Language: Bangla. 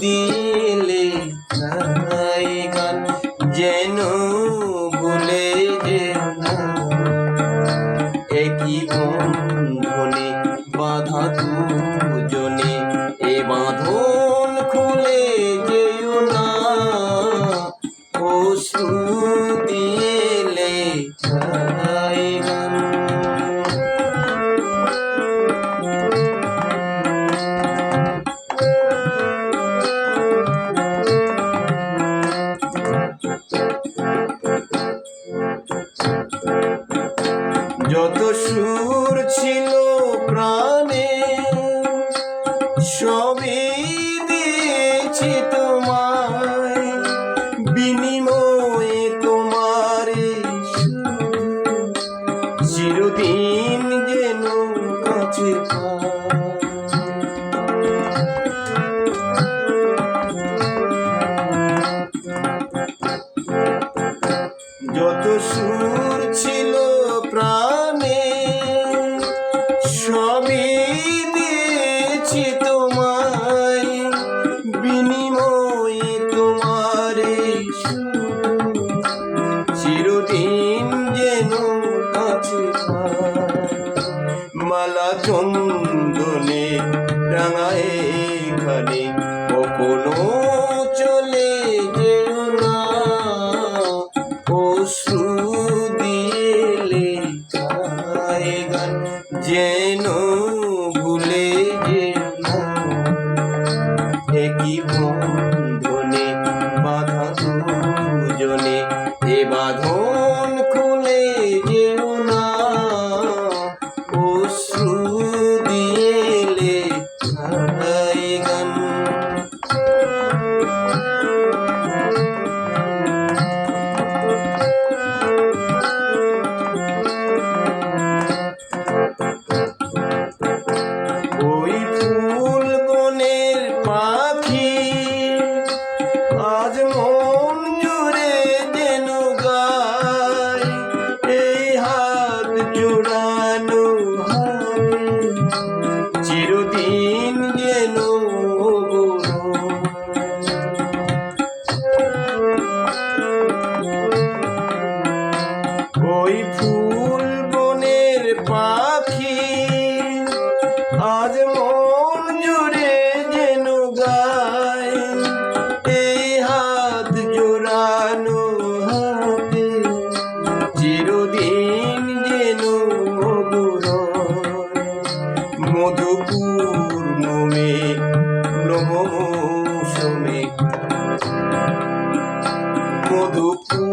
দিন। কুন্দনে রাঙায় এখানে কখনো চলে যেও না। অশ্রু দিয়ে গান যেন ভুলে যেও না। একই বন্ধনে বাধা দুজনে এ বাঁধন আজ মন জুড়ে যেন গায় এই হাত জোড়ানো হাতে, চিরদিন যেন মধুর মধুপুর নমে, নম মধুপুর